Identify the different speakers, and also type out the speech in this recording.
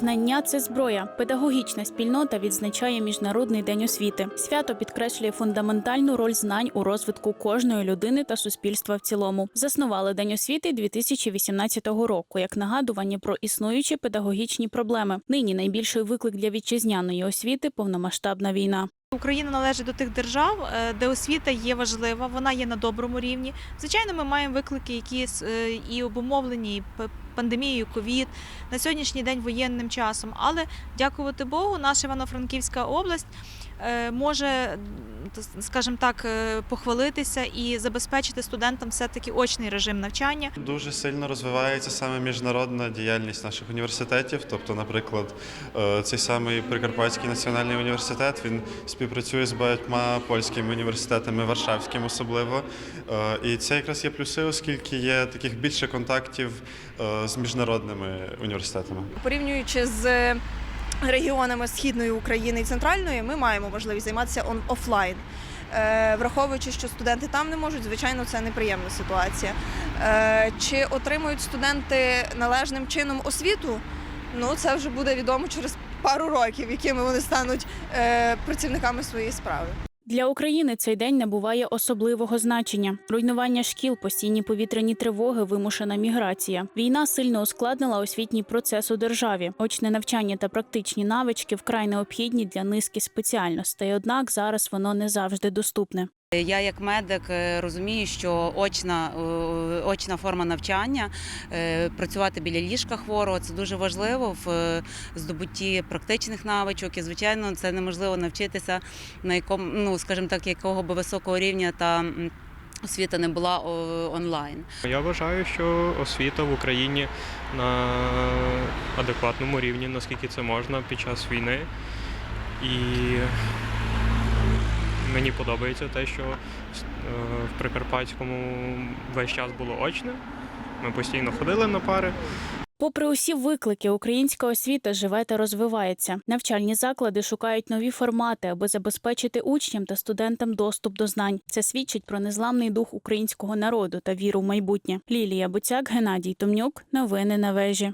Speaker 1: Знання це зброя. Педагогічна спільнота відзначає Міжнародний день освіти. Свято підкреслює фундаментальну роль знань у розвитку кожної людини та суспільства в цілому. Заснували День освіти 2018 року як нагадування про існуючі педагогічні проблеми. Нині найбільший виклик для вітчизняної освіти повномасштабна війна.
Speaker 2: Україна належить до тих держав, е, де освіта є важлива, вона є на доброму рівні. Звичайно, ми маємо виклики, які е, і обумовлені пандемією, ковід, на сьогоднішній день воєнним часом. Але дякувати Богу, наша Івано-Франківська область е, може, скажімо так, похвалитися і забезпечити студентам все-таки очний режим навчання.
Speaker 3: Дуже сильно розвивається саме міжнародна діяльність наших університетів. Тобто, наприклад, цей самий Прикарпатський національний університет він співпрацює з багатьма польськими університетами, Варшавським особливо. Е, І це якраз є плюси, оскільки є таких більше контактів е, з міжнародними університетами.
Speaker 4: порівнюючи з регіонами східної України і центральної, ми маємо можливість займатися офлайн. Е, Враховуючи, що студенти там не можуть, звичайно, це неприємна ситуація. Е, Чи отримують студенти належним чином освіту? Ну це вже буде відомо через пару років, якими вони стануть е, працівниками своєї справи.
Speaker 1: Для України цей день набуває особливого значення: руйнування шкіл, постійні повітряні тривоги, вимушена міграція. Війна сильно ускладнила освітній процес у державі. Очне навчання та практичні навички вкрай необхідні для низки спеціальностей. Однак зараз воно не завжди доступне.
Speaker 5: Я як медик е, розумію, що очна, е, очна форма навчання, е, працювати біля ліжка хворого це дуже важливо в здобутті практичних навичок. І звичайно, це неможливо навчитися на якому, ну скажімо так, якого би високого рівня та освіта не була онлайн.
Speaker 6: Я вважаю, що освіта в Україні на адекватному рівні, наскільки це можна під час війни. І мені подобається те, що е, в Прикарпатському весь час було очне. Ми постійно ходили на пари.
Speaker 1: Попри усі виклики, українська освіта живе та розвивається. Навчальні заклади шукають нові формати, аби забезпечити учням та студентам доступ до знань. Це свідчить про незламний дух українського народу та віру в майбутнє. Лілія Буцяк, Геннадій Томнюк. Новини на вежі.